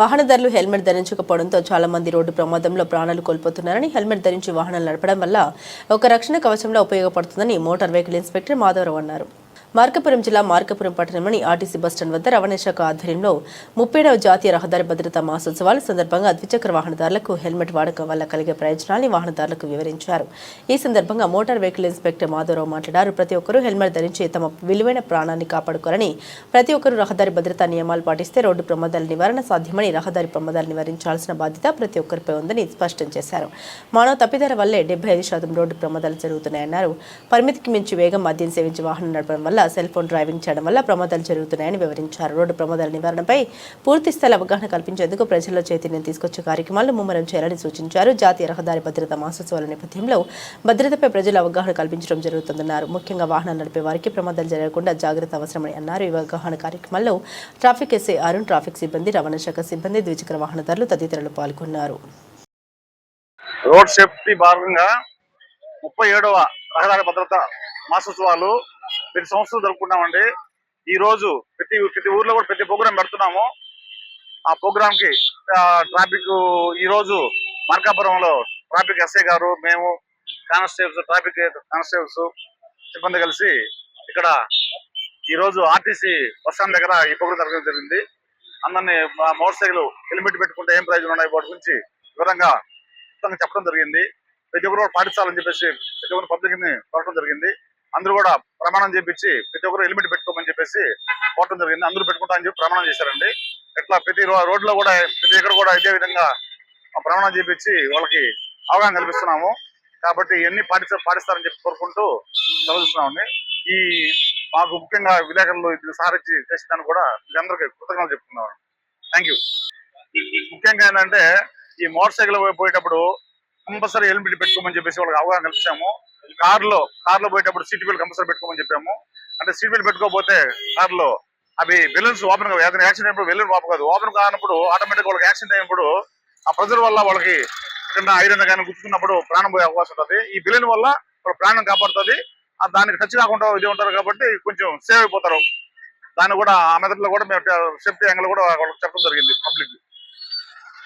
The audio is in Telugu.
వాహనదారులు హెల్మెట్ ధరించకపోవడంతో చాలా మంది రోడ్డు ప్రమాదంలో ప్రాణాలు కోల్పోతున్నారని హెల్మెట్ ధరించి వాహనాలు నడపడం వల్ల ఒక రక్షణ కవచంలో ఉపయోగపడుతుందని మోటార్ వెహికల్ ఇన్స్పెక్టర్ మాధవరావు అన్నారు. మార్కపురం జిల్లా మార్కపురం పట్టణంలోని ఆర్టీసీ బస్టాండ్ వద్ద రవాణా శాఖ ఆధ్వర్యంలో ముప్పేడవ జాతీయ రహదారి భద్రతా మాసోత్సవాల సందర్భంగా ద్విచక్ర వాహనదారులకు హెల్మెట్ వాడకం వల్ల కలిగే ప్రయోజనాన్ని వాహనదారులకు వివరించారు. ఈ సందర్భంగా మోటార్ వెహికల్ ఇన్స్పెక్టర్ మాధవరావు మాట్లాడారు. ప్రతి ఒక్కరూ హెల్మెట్ ధరించి తమ విలువైన ప్రాణాన్ని కాపాడుకోవాలని ప్రతి ఒక్కరూ రహదారి భద్రతా నియమాలు పాటిస్తే రోడ్డు ప్రమాదాల నివారణ సాధ్యమని రహదారి ప్రమాదాలు నివారించాల్సిన బాధ్యత ప్రతి ఒక్కరిపై ఉందని స్పష్టం చేశారు. మానవ తప్పిదాల వల్లే డెబ్బై ఐదు శాతం రోడ్డు ప్రమాదాలు జరుగుతున్నాయన్నారు. పరిమితికి మించి వేగం మద్యం సేవించి వాహనం నడపడం వల్ల సెల్ ఫోన్ డ్రైవింగ్ చేయడం వల్ల ప్రమాదాలు జరుగుతున్నాయని వివరించారు. రోడ్డు ప్రమాదాల నివారణపై పూర్తిస్థాయి అవగాహన కల్పించేందుకు ప్రజల్లో చైతన్యం తీసుకొచ్చే కార్యక్రమాలు ముమ్మరం చేయాలని సూచించారు. జాతీయ రహదారి భద్రత మాసోత్సవాల నేపథ్యంలో భద్రతపై ప్రజలు అవగాహన కల్పించడం జరుగుతుందన్నారు. ముఖ్యంగా వాహనాలు నడిపే వారికి ప్రమాదాలు జరగకుండా జాగ్రత్త అవసరమని అన్నారు. ఈ అవగాహన కార్యక్రమంలో ట్రాఫిక్ ఎస్ఐ అరుణ్ ట్రాఫిక్ సిబ్బంది రవాణా శాఖ సిబ్బంది ద్విచక్ర వాహనదారులు తదితరులు పాల్గొన్నారు. రోడ్ సేఫ్టీ భాగంగా ముప్పై ఏడవ రహదారి భద్రత మాసోత్సవాలు ప్రతి సంవత్సరం జరుపుకుంటామండి. ఈ రోజు ప్రతి ప్రతి ఊర్లో కూడా ప్రతి ప్రోగ్రాం పెడుతున్నాము. ఆ ప్రోగ్రామ్కి ట్రాఫిక్ ఈ రోజు మార్కాపురంలో ట్రాఫిక్ ఎస్ఐ గారు మేము కానిస్టేబుల్స్ ట్రాఫిక్ కానిస్టేబుల్స్ సిబ్బంది కలిసి ఇక్కడ ఈ రోజు ఆర్టీసీ బస్ స్టాండ్ దగ్గర ఈ ప్రోగ్రాం జరగడం జరిగింది. అందరినీ మోటార్ సైకిల్ హెల్మెట్ పెట్టుకుంటే ఏం ప్రయోజనం ఉన్నాయి వాటి గురించి వివరంగా చెప్పడం జరిగింది. ప్రతి ఒక్కరు పాటించాలని చెప్పేసి ప్రతి ఒక్కరు పబ్లిక్ని కోరడం జరిగింది. అందరూ కూడా ప్రమాణం చేపించి ప్రతి ఒక్కరు హెల్మెట్ పెట్టుకోమని చెప్పేసి కోరడం జరిగింది. అందరూ పెట్టుకుంటా అని చెప్పి ప్రమాణం చేశారండి. ఇట్లా ప్రతి రోడ్లో కూడా ప్రతి ఎక్కడ కూడా ఇదే విధంగా ప్రమాణం చేపించి వాళ్ళకి అవగాహన కల్పిస్తున్నాము. కాబట్టి ఇవన్నీ పాటిస్తా పాటిస్తారని చెప్పి కోరుకుంటూ చదువుతున్నామండి ఈ మాకు ముఖ్యంగా విలేకరులు ఇది సారించి చేసిన కూడా మీరందరికీ కృతజ్ఞతలు చెప్తున్నాను థ్యాంక్ యూ ముఖ్యంగా ఏంటంటే ఈ మోటార్ సైకిల్ పోయేటప్పుడు కంపల్సరీ హెల్మెట్ పెట్టుకోమని చెప్పేసి వాళ్ళకి అవగాహన కల్పించాము. కార్లో కార్లో పోయేటప్పుడు సీట్ బెల్ట్ కంపల్సరీ పెట్టుకోమని చెప్పాము. అంటే సీట్ బెల్ట్ పెట్టుకోకపోతే కార్లో అవి బెలూన్స్ ఓపెన్ ఏదైనా యాక్సిడెంట్ అయినప్పుడు బెలూన్ ఓపెన్ కాదు. ఓపెన్ కానప్పుడు ఆటోమేటిక్ వాళ్ళకి యాక్సిడెంట్ అయినప్పుడు ఆ ప్రెజర్ వల్ల వాళ్ళకి కింద ఐరన్ కానీ గుర్తుకున్నప్పుడు ప్రాణం పోయే అవకాశం ఉంటుంది. ఈ బెలూన్ వల్ల వాళ్ళ ప్రాణం కాపాడుతుంది. దానికి టచ్ కాకుండా ఇది ఉంటారు కాబట్టి కొంచెం సేవ్ అయిపోతారు. దాన్ని కూడా ఆ మెదడులో కూడా మేము సేఫ్టీ యాంగిల్ కూడా వాళ్ళకి చెప్పడం జరిగింది పబ్లిక్